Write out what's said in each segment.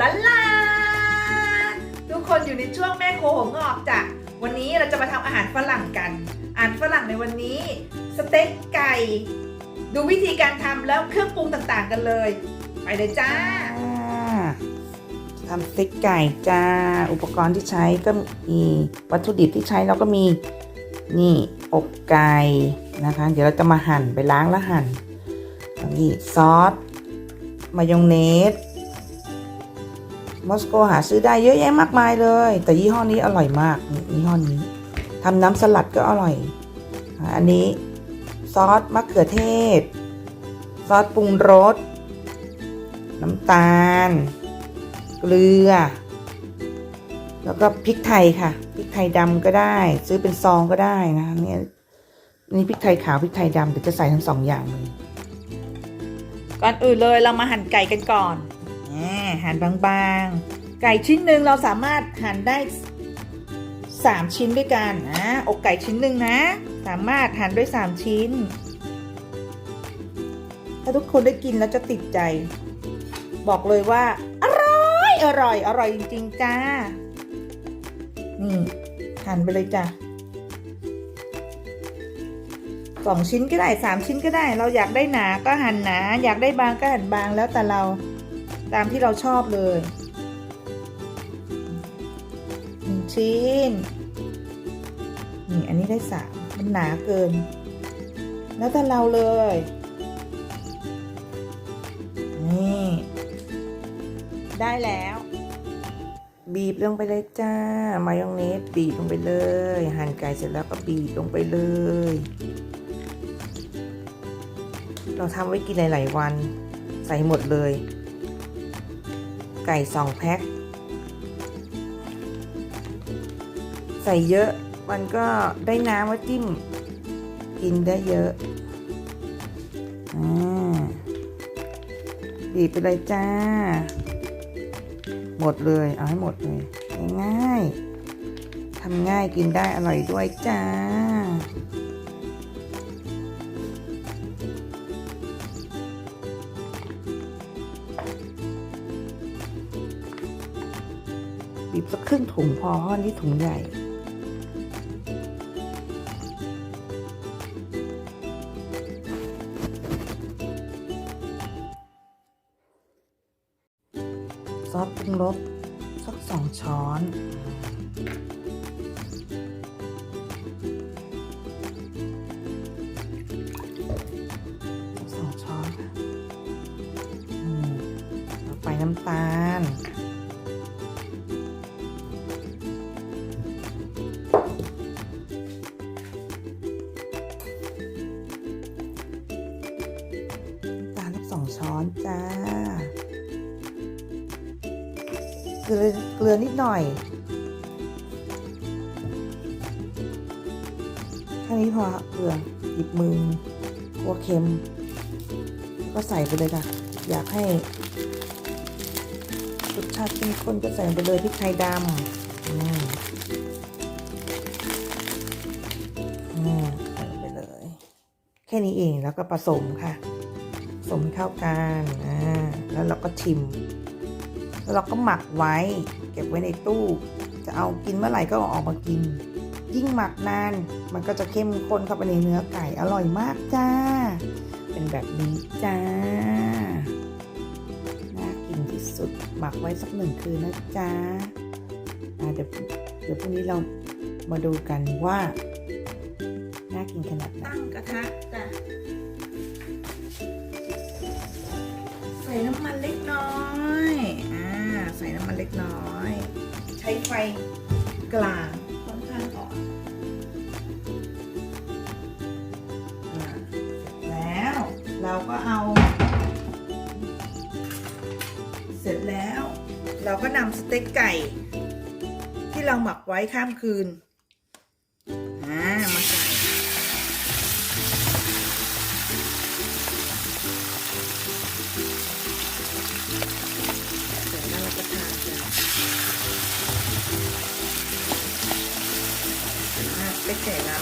ช่องหญิงกบลันลาทุกคนอยู่ในช่วงแม่โคหัวงอกจ้ะวันนี้เราจะมาทำอาหารฝรั่งกันอาหารฝรั่งในวันนี้ สเต็กไก่ ดูวิธีการทำแล้วเครื่องปรุงต่างๆกันเลย ไปเลยจ้าทำสเต็กไก่จ้า อุปกรณ์ที่ใช้ก็มีวัตถุดิบที่ใช้เราก็มีนี่อกไก่นะคะ เดี๋ยวเราจะมาหั่นไปล้างแล้วหั่นนี่ซอส มายองเนส มอสโกหาซื้อได้เยอะแยะมากมายเลย แต่ยี่ห้อนี้อร่อยมากยี่ห้อนี้ทำน้ำสลัดก็อร่อย อันนี้ซอสมะเขือเทศ ซอสปรุงรส น้ำตาล เกลือ แล้วก็พริกไทยค่ะ พริกไทยดำก็ได้ ซื้อเป็นซองก็ได้นะเนี่ยนี่พริกไทยขาวพริกไทยดำเดี๋ยวจะใส่ทั้งสองอย่างเลยก่อนอื่นเลยเรามาหั่นไก่กันก่อน หั่นบางๆ ไก่ชิ้นหนึ่งเราสามารถหั่นได้3ชิ้นด้วยกันนะอกไก่ชิ้นหนึ่งนะ สามารถหั่นด้วย3ชิ้น ถ้าทุกคนได้กินแล้วจะติดใจ บอกเลยว่า อร่อย อร่อย อร่อยจริงๆจ้า นี่หั่นไปเลยจ้ะสองชิ้นก็ได้สามชิ้นก็ได้ เราอยากได้หนาก็หั่นหนา อยากได้บางก็หั่นบางแล้วแต่เรา ตามที่เราชอบเลยหนึ่งชิ้นนี่อันนี้ได้สามมันหนาเกิน แล้วแต่เราเลยนี่ได้แล้ว บีบลงไปเลยจ้ามายองเนสบีบลงไปเลย หั่นไก่เสร็จแล้วก็บีบลงไปเลย เราทำไว้กินหลาย ๆ วัน ใส่หมดเลย ก่สองแพ็ค ใส่เยอะมันก็ได้น้ำไว่าจิ้ม กินได้เยอะอ่าบีบไปเลยจ้า หมดเลย เอาให้หมดเลย ง่ายๆทำง่ายกินได้อร่อยด้วยจ้า บีบสักครึ่งถุงพอเพราะอันนี้ถุงใหญ่ ซอสปรุงรสสักสองช้อนสองช้อนต่อไปน้ำตาล ช้อนจ้า เกลือเกลือนิดหน่อยแค่นี้พอเกลือหยิบมือกลัวเค็ม ก็ใส่ไปเลยค่ะ อยากให้รสชาติเข้มข้นก็ใส่ไปเลยพริกไทยดำอืมอืมใส่ไปเลย แค่นี้เองแล้วก็ผสมค่ะ สมให้เข้ากันอ่าแล้วเราก็ชิม แล้วเราก็หมักไว้ เก็บไว้ในตู้ จะเอากินเมื่อไหร่ก็เอาออกมากิน ยิ่งหมักนาน มันก็จะเข้มข้นเข้าไปในเนื้อไก่อร่อยมากจ้า เป็นแบบนี้จ้าน่ากินที่สุดหมักไว้สักหนึ่งคืนนะจ้าเดี๋ยวเดี๋ยวพรุ่งนี้เรามาดูกันว่าน่ากินขนาดไหนตั้งกระทะจ้ะ ส่น้ำมันเล็กน้อย อ่า ใส่น้ำมันเล็กน้อย ใช้ไฟกลางค่อนข้างอ่อนแล้วเราก็เอา เสร็จแล้ว เราก็นำสเต็กไก่ ที่เราหมักไว้ข้ามคืน อะเป็กไก่เรา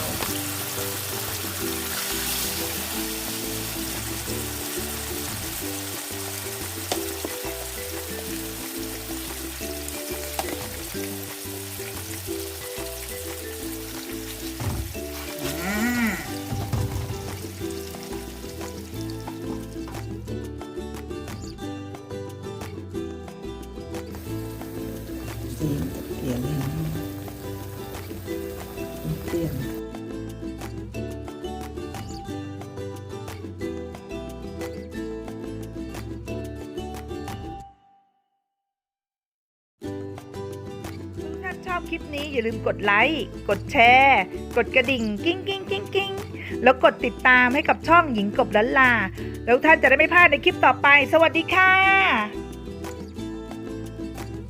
อบคลิปนี้อย่าลืมกดไลค์ กดแชร์ กดกระดิ่งกิ้งกิ้งกิ้งกิ้งแล้วกดติดตามให้กับช่องหญิงกบลันลา แล้วท่านจะได้ไม่พลาดในคลิปต่อไป สวัสดีค่ะ